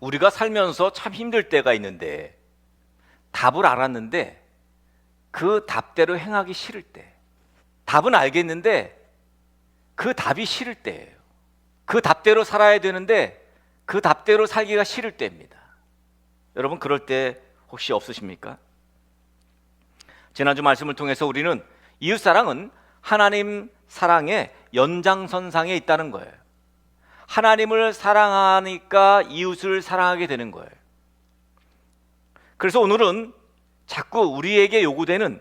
우리가 살면서 참 힘들 때가 있는데 답을 알았는데 그 답대로 행하기 싫을 때 답은 알겠는데 그 답이 싫을 때예요. 그 답대로 살아야 되는데 그 답대로 살기가 싫을 때입니다. 여러분 그럴 때 혹시 없으십니까? 지난주 말씀을 통해서 우리는 이웃 사랑은 하나님 사랑의 연장선상에 있다는 거예요. 하나님을 사랑하니까 이웃을 사랑하게 되는 거예요. 그래서 오늘은 자꾸 우리에게 요구되는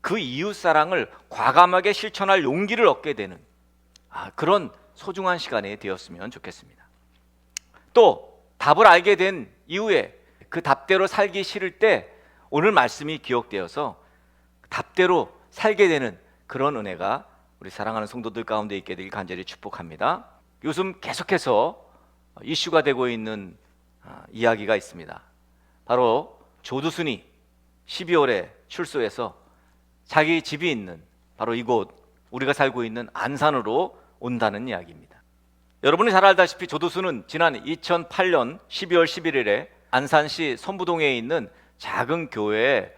그 이웃 사랑을 과감하게 실천할 용기를 얻게 되는 아, 그런 소중한 시간이 되었으면 좋겠습니다. 또 답을 알게 된 이후에 그 답대로 살기 싫을 때 오늘 말씀이 기억되어서 답대로 살게 되는 그런 은혜가 우리 사랑하는 성도들 가운데 있게 되길 간절히 축복합니다. 요즘 계속해서 이슈가 되고 있는 아, 이야기가 있습니다. 바로 조두순이 12월에 출소해서 자기 집이 있는 바로 이곳 우리가 살고 있는 안산으로 온다는 이야기입니다. 여러분이 잘 알다시피 조두순은 지난 2008년 12월 11일에 안산시 선부동에 있는 작은 교회의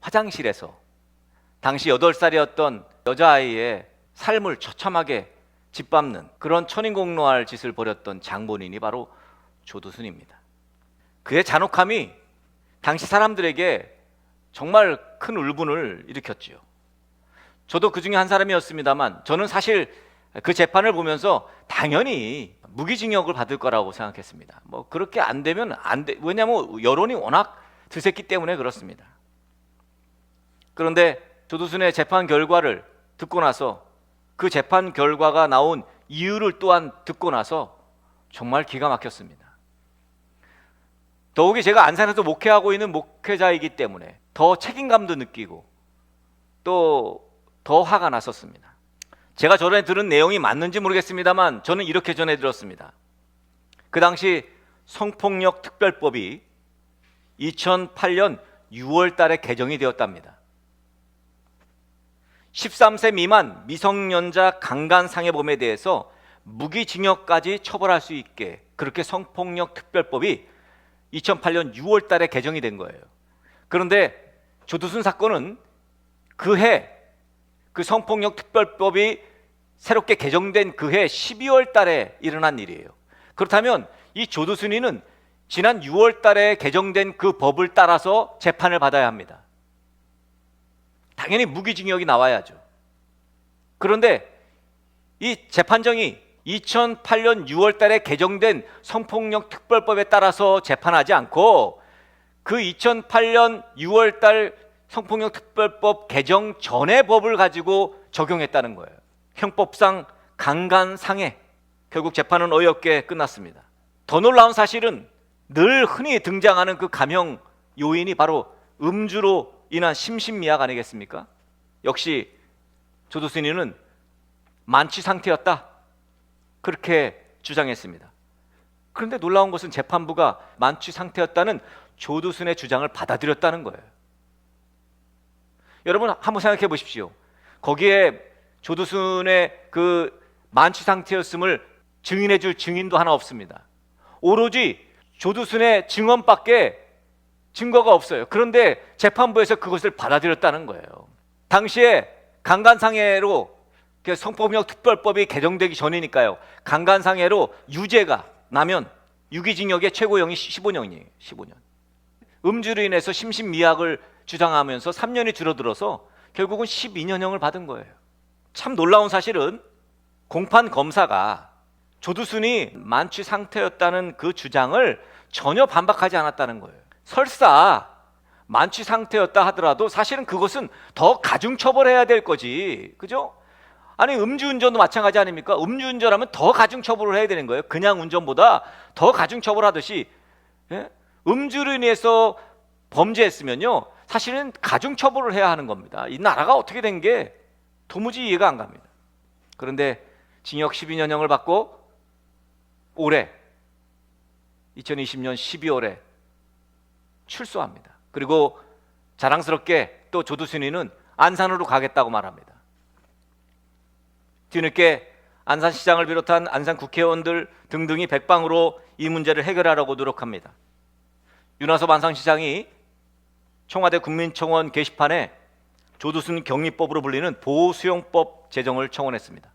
화장실에서 당시 8살이었던 여자아이의 삶을 처참하게 짓밟는 그런 천인공노할 짓을 벌였던 장본인이 바로 조두순입니다. 그의 잔혹함이 당시 사람들에게 정말 큰 울분을 일으켰지요. 저도 그 중에 한 사람이었습니다만 저는 사실 그 재판을 보면서 당연히 무기징역을 받을 거라고 생각했습니다. 뭐 그렇게 안 되면 안 돼. 왜냐하면 여론이 워낙 드셌기 때문에 그렇습니다. 그런데 조두순의 재판 결과를 듣고 나서 그 재판 결과가 나온 이유를 또한 듣고 나서 정말 기가 막혔습니다. 더욱이 제가 안산에서 목회하고 있는 목회자이기 때문에 더 책임감도 느끼고 또 더 화가 났었습니다. 제가 전에 들은 내용이 맞는지 모르겠습니다만 저는 이렇게 전해 들었습니다. 그 당시 성폭력 특별법이 2008년 6월 달에 개정이 되었답니다. 13세 미만 미성년자 강간 상해범에 대해서 무기징역까지 처벌할 수 있게 그렇게 성폭력 특별법이 2008년 6월 달에 개정이 된 거예요. 그런데 조두순 사건은 그해 그 성폭력 특별법이 새롭게 개정된 그해 12월 달에 일어난 일이에요. 그렇다면 이 조두순이는 지난 6월 달에 개정된 그 법을 따라서 재판을 받아야 합니다. 당연히 무기징역이 나와야죠. 그런데 이 재판정이 2008년 6월 달에 개정된 성폭력 특별법에 따라서 재판하지 않고 그 2008년 6월 달 성폭력 특별법 개정 전의 법을 가지고 적용했다는 거예요. 형법상 강간 상해. 결국 재판은 어이없게 끝났습니다. 더 놀라운 사실은 늘 흔히 등장하는 그 감형 요인이 바로 음주로 인한 심신미약 아니겠습니까? 역시 조두순이는 만취 상태였다. 그렇게 주장했습니다. 그런데 놀라운 것은 재판부가 만취 상태였다는 조두순의 주장을 받아들였다는 거예요. 여러분 한번 생각해 보십시오. 거기에 조두순의 그 만취 상태였음을 증인해 줄 증인도 하나 없습니다. 오로지 조두순의 증언밖에 증거가 없어요. 그런데 재판부에서 그것을 받아들였다는 거예요. 당시에 강간상해로 그 성폭력 특별법이 개정되기 전이니까요. 강간상해로 유죄가 나면 유기징역의 최고형이 15년이에요. 15년. 음주로 인해서 심신미약을 주장하면서 3년이 줄어들어서 결국은 12년형을 받은 거예요. 참 놀라운 사실은 공판 검사가 조두순이 만취 상태였다는 그 주장을 전혀 반박하지 않았다는 거예요. 설사 만취 상태였다 하더라도 사실은 그것은 더 가중 처벌해야 될 거지. 그죠? 아니 음주운전도 마찬가지 아닙니까? 음주운전하면 더 가중 처벌을 해야 되는 거예요. 그냥 운전보다 더 가중 처벌하듯이 예? 음주로 인해서 범죄했으면요. 사실은 가중 처벌을 해야 하는 겁니다. 이 나라가 어떻게 된 게 도무지 이해가 안 갑니다. 그런데 징역 12년형을 받고 올해 2020년 12월에 출소합니다. 그리고 자랑스럽게 또 조두순이는 안산으로 가겠다고 말합니다. 뒤늦게 안산시장을 비롯한 안산 국회의원들 등등이 백방으로 이 문제를 해결하려고 노력합니다. 윤하섭 안산시장이 청와대 국민청원 게시판에 조두순 격리법으로 불리는 보호수용법 제정을 청원했습니다.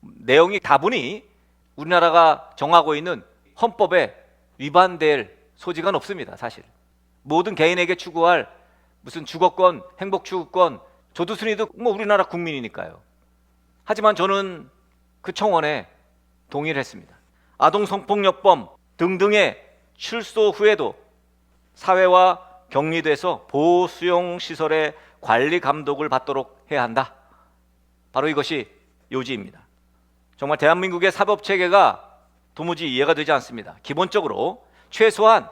내용이 다분히 우리나라가 정하고 있는 헌법에 위반될 소지가 없습니다. 사실 모든 개인에게 추구할 무슨 주거권, 행복 추구권, 조두순이도 뭐 우리나라 국민이니까요. 하지만 저는 그 청원에 동의를 했습니다. 아동 성폭력범 등등의 출소 후에도 사회와 격리돼서 보호 수용 시설의 관리 감독을 받도록 해야 한다. 바로 이것이 요지입니다. 정말 대한민국의 사법 체계가 도무지 이해가 되지 않습니다. 기본적으로 최소한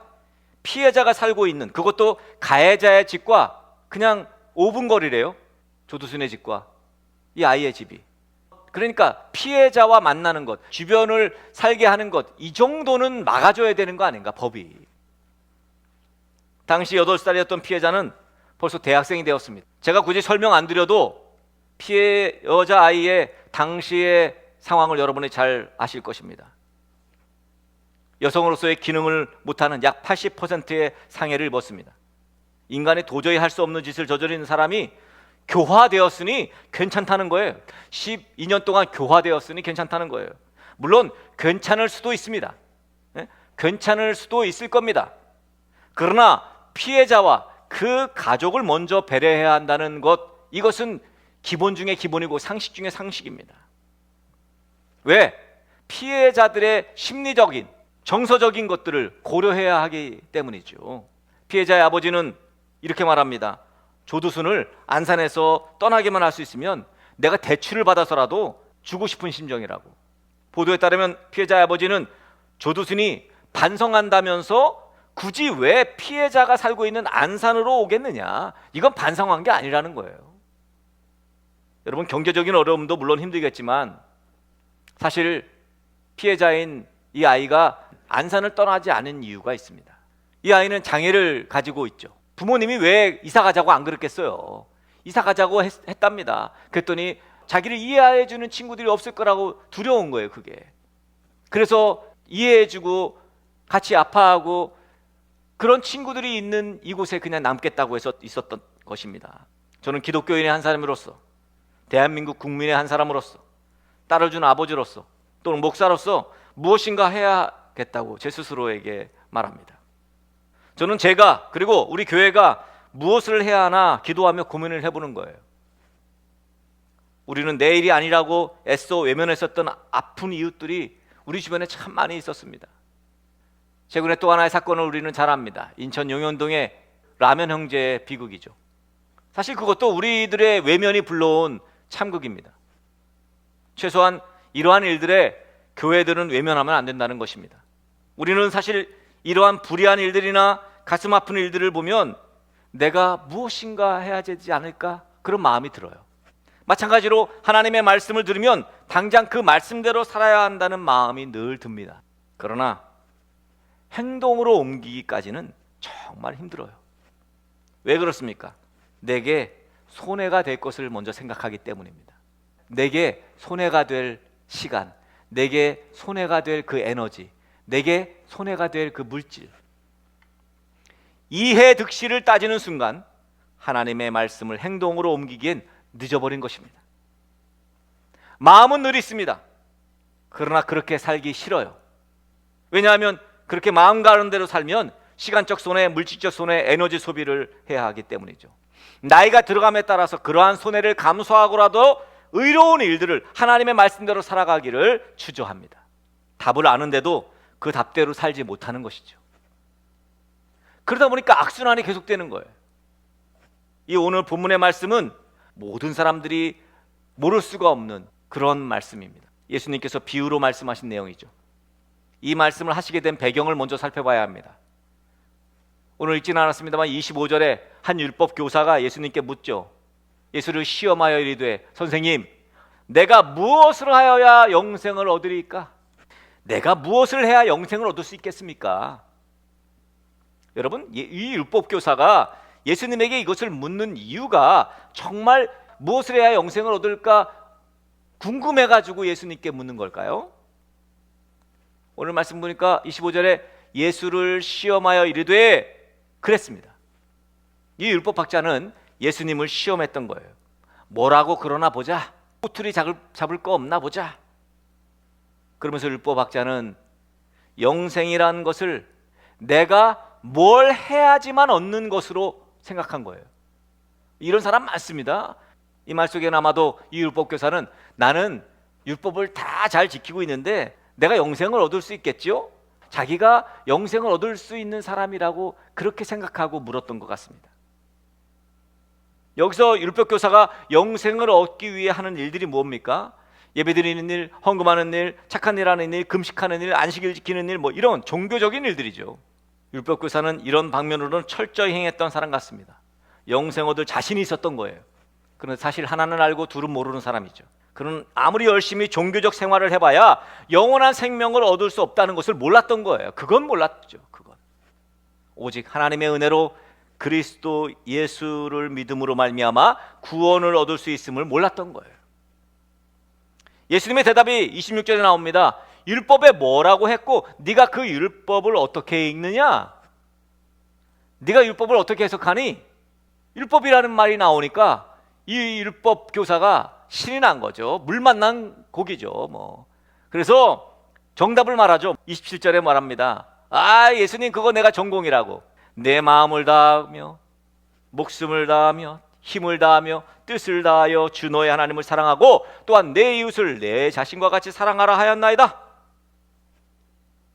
피해자가 살고 있는 그것도 가해자의 집과 그냥 5분 거리래요. 조두순의 집과 이 아이의 집이. 그러니까 피해자와 만나는 것, 주변을 살게 하는 것, 이 정도는 막아줘야 되는 거 아닌가, 법이. 당시 8살이었던 피해자는 벌써 대학생이 되었습니다. 제가 굳이 설명 안 드려도 피해 여자 아이의 당시의 상황을 여러분이 잘 아실 것입니다. 여성으로서의 기능을 못하는 약 80%의 상해를 입었습니다. 인간이 도저히 할 수 없는 짓을 저지른 사람이 교화되었으니 괜찮다는 거예요. 12년 동안 교화되었으니 괜찮다는 거예요. 물론 괜찮을 수도 있습니다. 예? 괜찮을 수도 있을 겁니다. 그러나 피해자와 그 가족을 먼저 배려해야 한다는 것 이것은 기본 중에 기본이고 상식 중에 상식입니다. 왜? 피해자들의 심리적인 정서적인 것들을 고려해야 하기 때문이죠. 피해자의 아버지는 이렇게 말합니다. 조두순을 안산에서 떠나게만 할 수 있으면 내가 대출을 받아서라도 주고 싶은 심정이라고. 보도에 따르면 피해자의 아버지는 조두순이 반성한다면서 굳이 왜 피해자가 살고 있는 안산으로 오겠느냐? 이건 반성한 게 아니라는 거예요. 여러분 경제적인 어려움도 물론 힘들겠지만 사실 피해자인 이 아이가 안산을 떠나지 않은 이유가 있습니다. 이 아이는 장애를 가지고 있죠. 부모님이 왜 이사 가자고 안 그랬겠어요? 이사 가자고 했, 했답니다. 그랬더니 자기를 이해해 주는 친구들이 없을 거라고 두려운 거예요, 그게. 그래서 이해해 주고 같이 아파하고 그런 친구들이 있는 이곳에 그냥 남겠다고 해서 있었던 것입니다. 저는 기독교인의 한 사람으로서 대한민국 국민의 한 사람으로서 딸을 준 아버지로서 또는 목사로서 무엇인가 해야 겠다고 제 스스로에게 말합니다. 저는 제가 그리고 우리 교회가 무엇을 해야 하나 기도하며 고민을 해보는 거예요. 우리는 내일이 아니라고 애써 외면했었던 아픈 이웃들이 우리 주변에 참 많이 있었습니다. 최근에 또 하나의 사건을 우리는 잘 압니다. 인천 용현동의 라면 형제의 비극이죠. 사실 그것도 우리들의 외면이 불러온 참극입니다. 최소한 이러한 일들에 교회들은 외면하면 안 된다는 것입니다. 우리는 사실 이러한 불의한 일들이나 가슴 아픈 일들을 보면 내가 무엇인가 해야 되지 않을까 그런 마음이 들어요. 마찬가지로 하나님의 말씀을 들으면 당장 그 말씀대로 살아야 한다는 마음이 늘 듭니다. 그러나 행동으로 옮기기까지는 정말 힘들어요. 왜 그렇습니까? 내게 손해가 될 것을 먼저 생각하기 때문입니다. 내게 손해가 될 시간, 내게 손해가 될 그 에너지, 내게 손해가 될 그 물질. 이해 득실을 따지는 순간 하나님의 말씀을 행동으로 옮기기엔 늦어버린 것입니다. 마음은 늘 있습니다. 그러나 그렇게 살기 싫어요. 왜냐하면 그렇게 마음 가는 대로 살면 시간적 손해, 물질적 손해, 에너지 소비를 해야 하기 때문이죠. 나이가 들어감에 따라서 그러한 손해를 감수하고라도 의로운 일들을 하나님의 말씀대로 살아가기를 추조합니다. 답을 아는데도 그 답대로 살지 못하는 것이죠. 그러다 보니까 악순환이 계속되는 거예요. 이 오늘 본문의 말씀은 모든 사람들이 모를 수가 없는 그런 말씀입니다. 예수님께서 비유로 말씀하신 내용이죠. 이 말씀을 하시게 된 배경을 먼저 살펴봐야 합니다. 오늘 읽지는 않았습니다만 25절에 한 율법 교사가 예수님께 묻죠. 예수를 시험하여 이르되 선생님 내가 무엇을 하여야 영생을 얻으리까? 내가 무엇을 해야 영생을 얻을 수 있겠습니까? 여러분 이 율법 교사가 예수님에게 이것을 묻는 이유가 정말 무엇을 해야 영생을 얻을까 궁금해 가지고 예수님께 묻는 걸까요? 오늘 말씀 보니까 25절에 예수를 시험하여 이르되 그랬습니다. 이 율법학자는 예수님을 시험했던 거예요. 뭐라고 그러나 보자. 꼬투리 잡을, 잡을 거 없나 보자. 그러면서 율법학자는 영생이라는 것을 내가 뭘 해야지만 얻는 것으로 생각한 거예요. 이런 사람 많습니다. 이 말 속에 아마도 이 율법 교사는 나는 율법을 다 잘 지키고 있는데 내가 영생을 얻을 수 있겠지요? 자기가 영생을 얻을 수 있는 사람이라고 그렇게 생각하고 물었던 것 같습니다. 여기서 율법 교사가 영생을 얻기 위해 하는 일들이 뭡니까? 예배드리는 일, 헌금하는 일, 착한 일 하는 일, 금식하는 일, 안식일 지키는 일, 뭐 이런 종교적인 일들이죠. 율법 교사는 이런 방면으로는 철저히 행했던 사람 같습니다. 영생 얻을 자신이 있었던 거예요. 그런데 사실 하나는 알고 둘은 모르는 사람이죠. 그는 아무리 열심히 종교적 생활을 해봐야 영원한 생명을 얻을 수 없다는 것을 몰랐던 거예요. 그건 몰랐죠. 그건 오직 하나님의 은혜로 그리스도 예수를 믿음으로 말미암아 구원을 얻을 수 있음을 몰랐던 거예요. 예수님의 대답이 26절에 나옵니다. 율법에 뭐라고 했고 네가 그 율법을 어떻게 읽느냐? 네가 율법을 어떻게 해석하니? 율법이라는 말이 나오니까 이 율법 교사가 신이 난 거죠. 물 만난 고기죠. 뭐. 그래서 정답을 말하죠. 27절에 말합니다. 아, 예수님 그거 내가 전공이라고. 내 마음을 다하며 목숨을 다하며 힘을 다하며 뜻을 다하여 주 너의 하나님을 사랑하고 또한 내 이웃을 내 자신과 같이 사랑하라 하였나이다.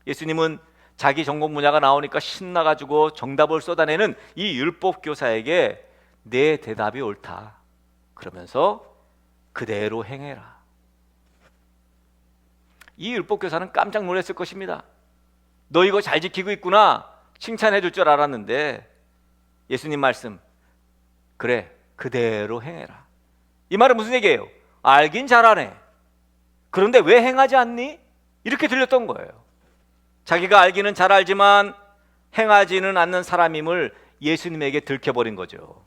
예수님은 자기 전공 분야가 나오니까 신나 가지고 정답을 쏟아내는 이 율법 교사에게 내 대답이 옳다. 그러면서 그대로 행해라. 이 율법 교사는 깜짝 놀랐을 것입니다. 너 이거 잘 지키고 있구나. 칭찬해 줄 줄 알았는데 예수님 말씀 그래 그대로 행해라. 이 말은 무슨 얘기예요? 알긴 잘하네. 그런데 왜 행하지 않니? 이렇게 들렸던 거예요. 자기가 알기는 잘 알지만 행하지는 않는 사람임을 예수님에게 들켜버린 거죠.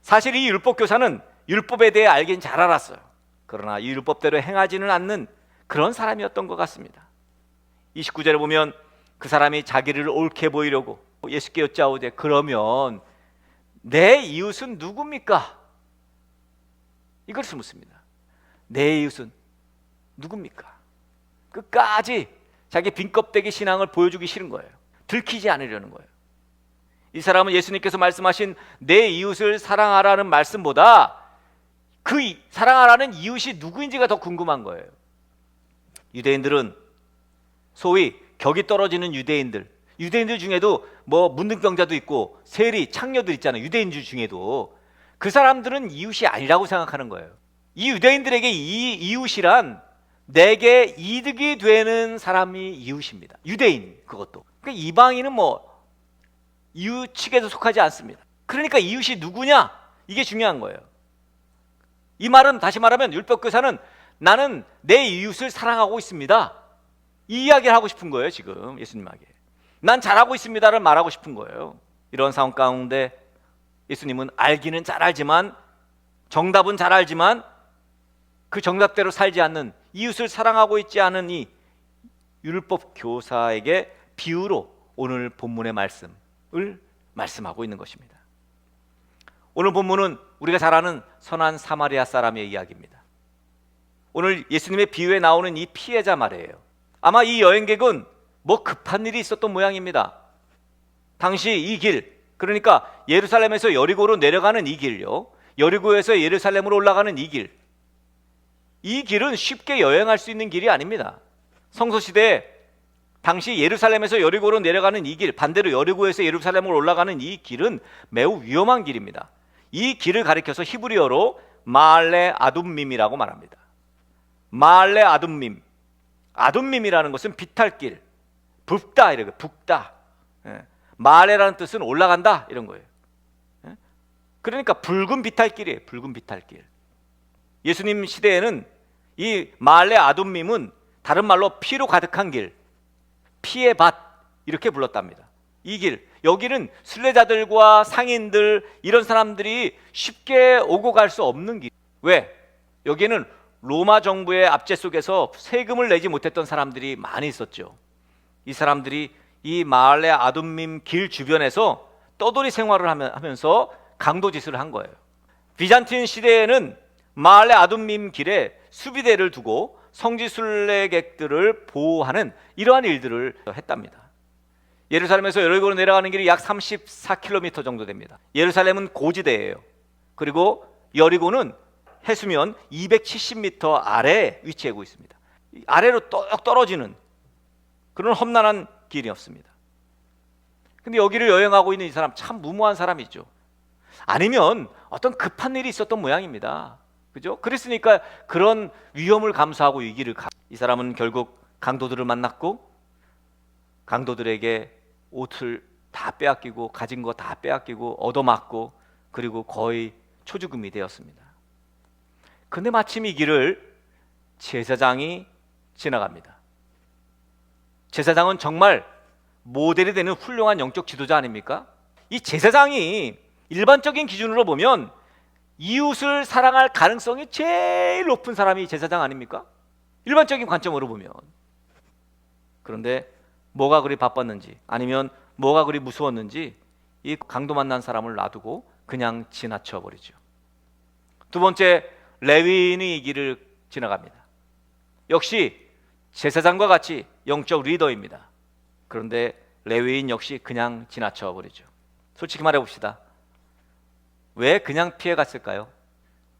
사실 이 율법 교사는 율법에 대해 알긴 잘 알았어요. 그러나 이 율법대로 행하지는 않는 그런 사람이었던 것 같습니다. 29절에 보면 그 사람이 자기를 옳게 보이려고 예수께 여짜오되 그러면 내 이웃은 누굽니까? 이것을 묻습니다. 내 이웃은 누굽니까? 끝까지 자기 빈껍데기 신앙을 보여주기 싫은 거예요. 들키지 않으려는 거예요. 이 사람은 예수님께서 말씀하신 내 이웃을 사랑하라는 말씀보다 그 이- 사랑하라는 이웃이 누구인지가 더 궁금한 거예요. 유대인들은 소위 격이 떨어지는 유대인들, 유대인들 중에도 뭐 문둥병자도 있고 세리, 창녀들 있잖아요. 유대인들 중에도 그 사람들은 이웃이 아니라고 생각하는 거예요. 이 유대인들에게 이 이웃이란 내게 이득이 되는 사람이 이웃입니다. 유대인 그것도. 그러니까 이방인은 뭐 이웃 측에도 속하지 않습니다. 그러니까 이웃이 누구냐? 이게 중요한 거예요. 이 말은 다시 말하면 율법 교사는 나는 내 이웃을 사랑하고 있습니다. 이 이야기를 하고 싶은 거예요, 지금 예수님에게. 난 잘하고 있습니다를 말하고 싶은 거예요. 이런 상황 가운데 예수님은 알기는 잘 알지만 정답은 잘 알지만 그 정답대로 살지 않는 이웃을 사랑하고 있지 않은 이 율법 교사에게 비유로 오늘 본문의 말씀을 말씀하고 있는 것입니다. 오늘 본문은 우리가 잘 아는 선한 사마리아 사람의 이야기입니다. 오늘 예수님의 비유에 나오는 이 피해자 말이에요. 아마 이 여행객은 뭐 급한 일이 있었던 모양입니다. 당시 이 길, 그러니까 예루살렘에서 여리고로 내려가는 이 길요. 여리고에서 예루살렘으로 올라가는 이 길. 이 길은 쉽게 여행할 수 있는 길이 아닙니다. 성소 시대에 당시 예루살렘에서 여리고로 내려가는 이 길, 반대로 여리고에서 예루살렘으로 올라가는 이 길은 매우 위험한 길입니다. 이 길을 가리켜서 히브리어로 마알레 아둠밈이라고 말합니다. 마알레 아둠밈. 아둠밈이라는 것은 비탈길, 붓다 이런 거, 붓다. 예. 마알레라는 뜻은 올라간다 이런 거예요. 예? 그러니까 붉은 비탈길이에요. 붉은 비탈길. 예수님 시대에는 이 마알레 아둠밈은 다른 말로 피로 가득한 길, 피의 밭 이렇게 불렀답니다. 이 길, 여기는 순례자들과 상인들 이런 사람들이 쉽게 오고 갈 수 없는 길. 왜? 여기는 로마 정부의 압제 속에서 세금을 내지 못했던 사람들이 많이 있었죠. 이 사람들이 이 마을의 아둠밈 길 주변에서 떠돌이 생활을 하면- 하면서 강도 짓을 한 거예요. 비잔틴 시대에는 마을의 아둠밈 길에 수비대를 두고 성지 순례객들을 보호하는 이러한 일들을 했답니다. 예루살렘에서 여리고로 내려가는 길이 약 34km 정도 됩니다. 예루살렘은 고지대예요. 그리고 여리고는 해수면 270m 아래에 위치하고 있습니다. 이 아래로 떡 떨어지는 그런 험난한 길이었습니다. 근데 여기를 여행하고 있는 이 사람 참 무모한 사람이죠. 아니면 어떤 급한 일이 있었던 모양입니다. 그죠? 그랬으니까 그런 위험을 감수하고 이 길을 가. 이 사람은 결국 강도들을 만났고 강도들에게 옷을 다 빼앗기고 가진 거 다 빼앗기고 얻어맞고 그리고 거의 초죽음이 되었습니다. 근데 마침 이 길을 제사장이 지나갑니다. 제사장은 정말 모델이 되는 훌륭한 영적 지도자 아닙니까? 이 제사장이 일반적인 기준으로 보면 이웃을 사랑할 가능성이 제일 높은 사람이 제사장 아닙니까? 일반적인 관점으로 보면. 그런데 뭐가 그리 바빴는지 아니면 뭐가 그리 무서웠는지 이 강도 만난 사람을 놔두고 그냥 지나쳐 버리죠. 두 번째 레위인이 이 길을 지나갑니다. 역시 제사장과 같이 영적 리더입니다. 그런데 레위인 역시 그냥 지나쳐 버리죠. 솔직히 말해 봅시다. 왜 그냥 피해 갔을까요?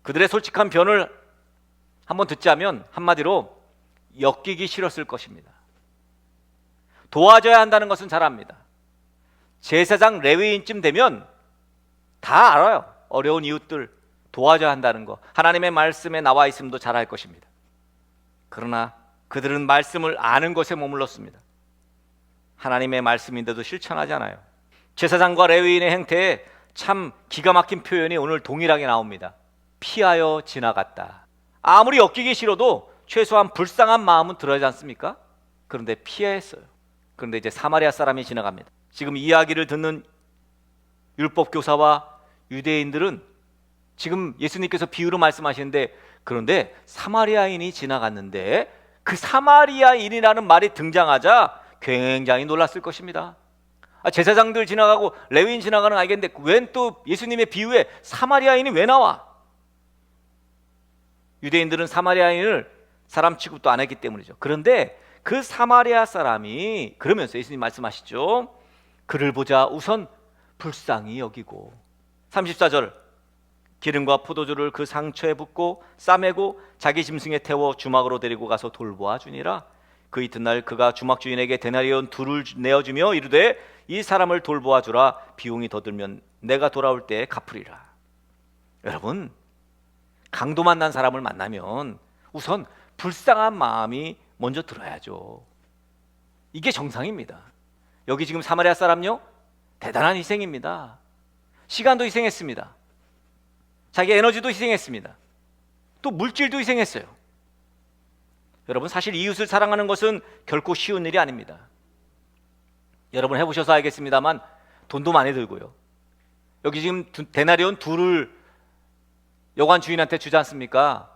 그들의 솔직한 변을 한번 듣자면 한마디로 엮이기 싫었을 것입니다. 도와줘야 한다는 것은 잘 압니다. 제사장 레위인쯤 되면 다 알아요. 어려운 이웃들 도와줘야 한다는 거. 하나님의 말씀에 나와 있음도 잘 알 것입니다. 그러나 그들은 말씀을 아는 것에 머물렀습니다. 하나님의 말씀인데도 실천하지 않아요. 제사장과 레위인의 행태에 참 기가 막힌 표현이 오늘 동일하게 나옵니다. 피하여 지나갔다. 아무리 엮이기 싫어도 최소한 불쌍한 마음은 들어야지 않습니까? 그런데 피했어요. 그런데 이제 사마리아 사람이 지나갑니다. 지금 이야기를 듣는 율법 교사와 유대인들은 지금 예수님께서 비유로 말씀하시는데 그런데 사마리아인이 지나갔는데 그 사마리아인이라는 말이 등장하자 굉장히 놀랐을 것입니다. 아, 제사장들 지나가고 레위인 지나가는 알겠는데 웬 또 예수님의 비유에 사마리아인이 왜 나와? 유대인들은 사마리아인을 사람 취급도 안 했기 때문이죠. 그런데 그 사마리아 사람이 그러면서 예수님 말씀하시죠. 그를 보자 우선 불쌍히 여기고 34절 기름과 포도주를 그 상처에 붓고 싸매고 자기 짐승에 태워 주막으로 데리고 가서 돌보아 주니라. 그 이튿날 그가 주막 주인에게 데나리온 둘을 내어 주며 이르되 이 사람을 돌보아 주라. 비용이 더 들면 내가 돌아올 때 갚으리라. 여러분 강도 만난 사람을 만나면 우선 불쌍한 마음이 먼저 들어야죠. 이게 정상입니다. 여기 지금 사마리아 사람요? 대단한 희생입니다. 시간도 희생했습니다 자기 에너지도 희생했습니다. 또 물질도 희생했어요. 여러분 사실 이웃을 사랑하는 것은 결코 쉬운 일이 아닙니다. 여러분 해보셔서 알겠습니다만 돈도 많이 들고요. 여기 지금 두- 데나리온 둘을 여관 주인한테 주지 않습니까?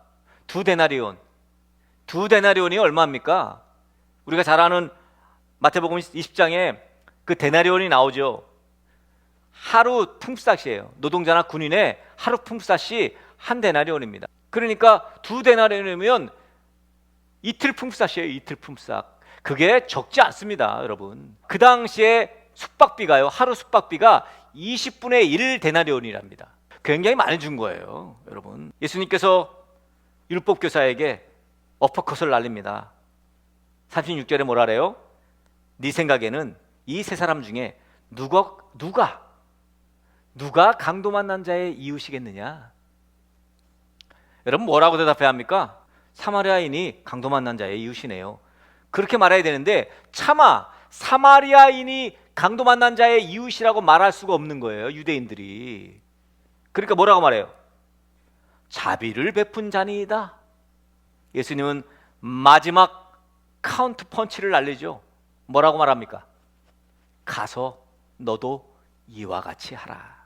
두 데나리온. 두 데나리온이 얼마입니까? 우리가 잘 아는 마태복음 20장에 그 데나리온이 나오죠. 하루 품삯이에요. 노동자나 군인의 하루 품삯이 한 데나리온입니다. 그러니까 두 데나리온이면 이틀 품삯이에요. 이틀 품삯. 그게 적지 않습니다, 여러분. 그 당시에 숙박비가요. 하루 숙박비가 20분의 1 데나리온이랍니다. 굉장히 많이 준 거예요, 여러분. 예수님께서 율법 교사에게 어퍼컷을 날립니다. 36절에 뭐라 그래요? 네 생각에는 이 세 사람 중에 누가 누가 누가 강도 만난 자의 이웃이겠느냐? 여러분 뭐라고 대답해야 합니까? 사마리아인이 강도 만난 자의 이웃이네요. 그렇게 말해야 되는데 차마 사마리아인이 강도 만난 자의 이웃이라고 말할 수가 없는 거예요. 유대인들이. 그러니까 뭐라고 말해요? 자비를 베푼 자니이다. 예수님은 마지막 카운트 펀치를 날리죠. 뭐라고 말합니까? 가서 너도 이와 같이 하라.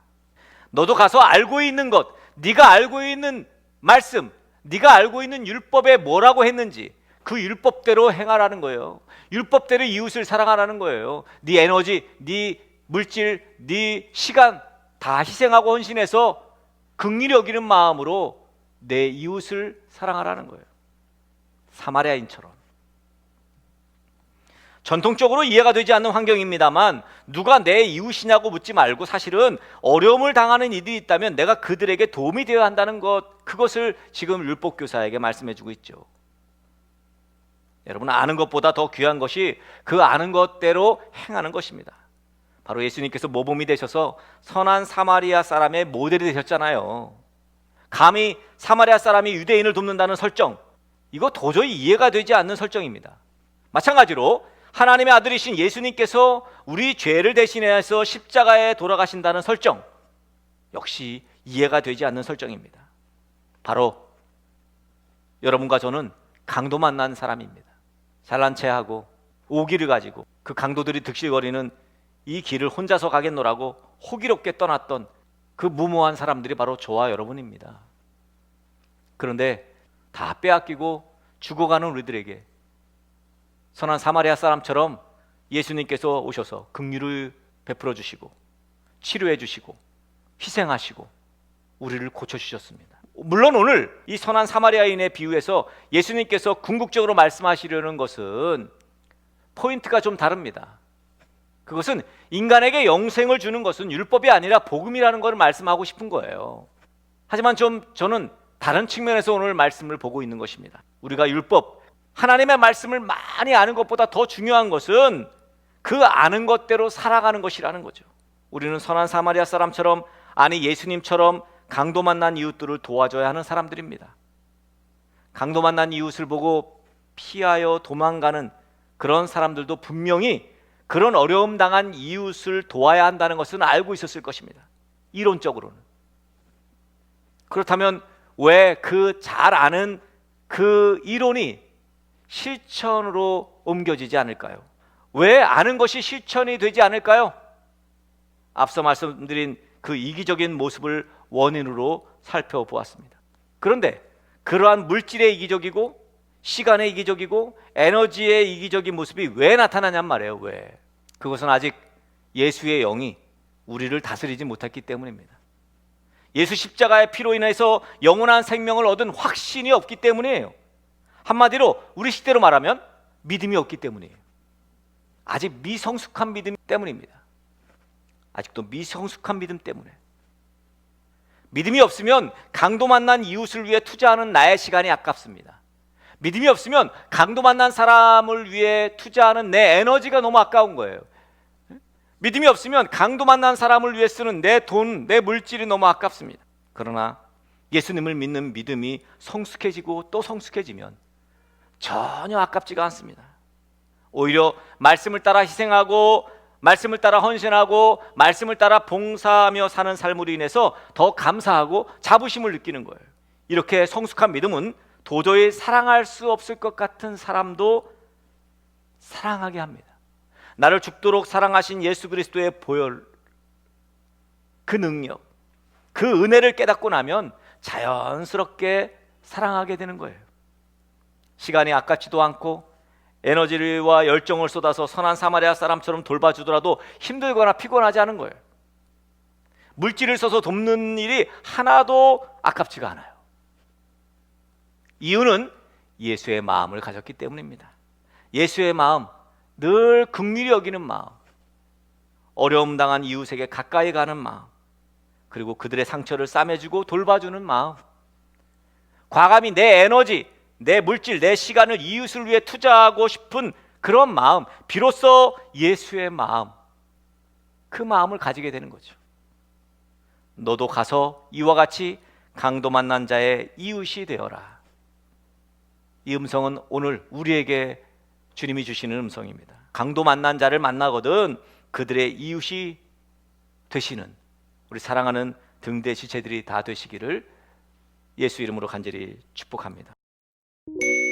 너도 가서 알고 있는 것, 네가 알고 있는 말씀, 네가 알고 있는 율법에 뭐라고 했는지 그 율법대로 행하라는 거예요. 율법대로 이웃을 사랑하라는 거예요. 네 에너지, 네 물질, 네 시간 다 희생하고 헌신해서 긍휼히 여기는 마음으로 내 이웃을 사랑하라는 거예요. 사마리아인처럼. 전통적으로 이해가 되지 않는 환경입니다만 누가 내 이웃이냐고 묻지 말고 사실은 어려움을 당하는 이들이 있다면 내가 그들에게 도움이 되어야 한다는 것 그것을 지금 율법 교사에게 말씀해 주고 있죠. 여러분 아는 것보다 더 귀한 것이 그 아는 것대로 행하는 것입니다. 바로 예수님께서 모범이 되셔서 선한 사마리아 사람의 모델이 되셨잖아요. 감히 사마리아 사람이 유대인을 돕는다는 설정 이거 도저히 이해가 되지 않는 설정입니다. 마찬가지로 하나님의 아들이신 예수님께서 우리 죄를 대신해서 십자가에 돌아가신다는 설정 역시 이해가 되지 않는 설정입니다. 바로 여러분과 저는 강도 만난 사람입니다. 잘난 체하고 오기를 가지고 그 강도들이 득실거리는 이 길을 혼자서 가겠노라고 호기롭게 떠났던 그 무모한 사람들이 바로 저와 여러분입니다. 그런데 다 빼앗기고 죽어가는 우리들에게 선한 사마리아 사람처럼 예수님께서 오셔서 긍휼을 베풀어 주시고 치료해 주시고 희생하시고 우리를 고쳐 주셨습니다. 물론 오늘 이 선한 사마리아인의 비유에서 예수님께서 궁극적으로 말씀하시려는 것은 포인트가 좀 다릅니다. 그것은 인간에게 영생을 주는 것은 율법이 아니라 복음이라는 것을 말씀하고 싶은 거예요. 하지만 좀 저는 다른 측면에서 오늘 말씀을 보고 있는 것입니다. 우리가 율법 하나님의 말씀을 많이 아는 것보다 더 중요한 것은 그 아는 것대로 살아가는 것이라는 거죠. 우리는 선한 사마리아 사람처럼 아니 예수님처럼 강도 만난 이웃들을 도와줘야 하는 사람들입니다. 강도 만난 이웃을 보고 피하여 도망가는 그런 사람들도 분명히 그런 어려움 당한 이웃을 도와야 한다는 것은 알고 있었을 것입니다. 이론적으로는. 그렇다면 왜 그 잘 아는 그 이론이 실천으로 옮겨지지 않을까요? 왜 아는 것이 실천이 되지 않을까요? 앞서 말씀드린 그 이기적인 모습을 원인으로 살펴보았습니다. 그런데 그러한 물질의 이기적이고 시간의 이기적이고 에너지의 이기적인 모습이 왜 나타나냔 말이에요. 왜? 그것은 아직 예수의 영이 우리를 다스리지 못했기 때문입니다. 예수 십자가의 피로 인해서 영원한 생명을 얻은 확신이 없기 때문이에요. 한마디로 우리 시대로 말하면 믿음이 없기 때문이에요. 아직 미성숙한 믿음 때문입니다. 아직도 미성숙한 믿음 때문에. 믿음이 없으면 강도 만난 이웃을 위해 투자하는 나의 시간이 아깝습니다. 믿음이 없으면 강도 만난 사람을 위해 투자하는 내 에너지가 너무 아까운 거예요. 믿음이 없으면 강도 만난 사람을 위해 쓰는 내 돈, 내 물질이 너무 아깝습니다. 그러나 예수님을 믿는 믿음이 성숙해지고 또 성숙해지면 전혀 아깝지가 않습니다. 오히려 말씀을 따라 희생하고 말씀을 따라 헌신하고 말씀을 따라 봉사하며 사는 삶으로 인해서 더 감사하고 자부심을 느끼는 거예요. 이렇게 성숙한 믿음은 도저히 사랑할 수 없을 것 같은 사람도 사랑하게 합니다. 나를 죽도록 사랑하신 예수 그리스도의 보혈 그 능력 그 은혜를 깨닫고 나면 자연스럽게 사랑하게 되는 거예요. 시간이 아깝지도 않고 에너지와 열정을 쏟아서 선한 사마리아 사람처럼 돌봐주더라도 힘들거나 피곤하지 않은 거예요. 물질을 써서 돕는 일이 하나도 아깝지가 않아요. 이유는 예수의 마음을 가졌기 때문입니다. 예수의 마음, 늘 긍휼히 여기는 마음, 어려움 당한 이웃에게 가까이 가는 마음, 그리고 그들의 상처를 싸매주고 돌봐주는 마음. 과감히 내 에너지, 내 물질, 내 시간을 이웃을 위해 투자하고 싶은 그런 마음, 비로소 예수의 마음, 그 마음을 가지게 되는 거죠. 너도 가서 이와 같이 강도 만난 자의 이웃이 되어라. 이 음성은 오늘 우리에게 주님이 주시는 음성입니다. 강도 만난 자를 만나거든 그들의 이웃이 되시는 우리 사랑하는 등대 지체들이 다 되시기를 예수 이름으로 간절히 축복합니다. you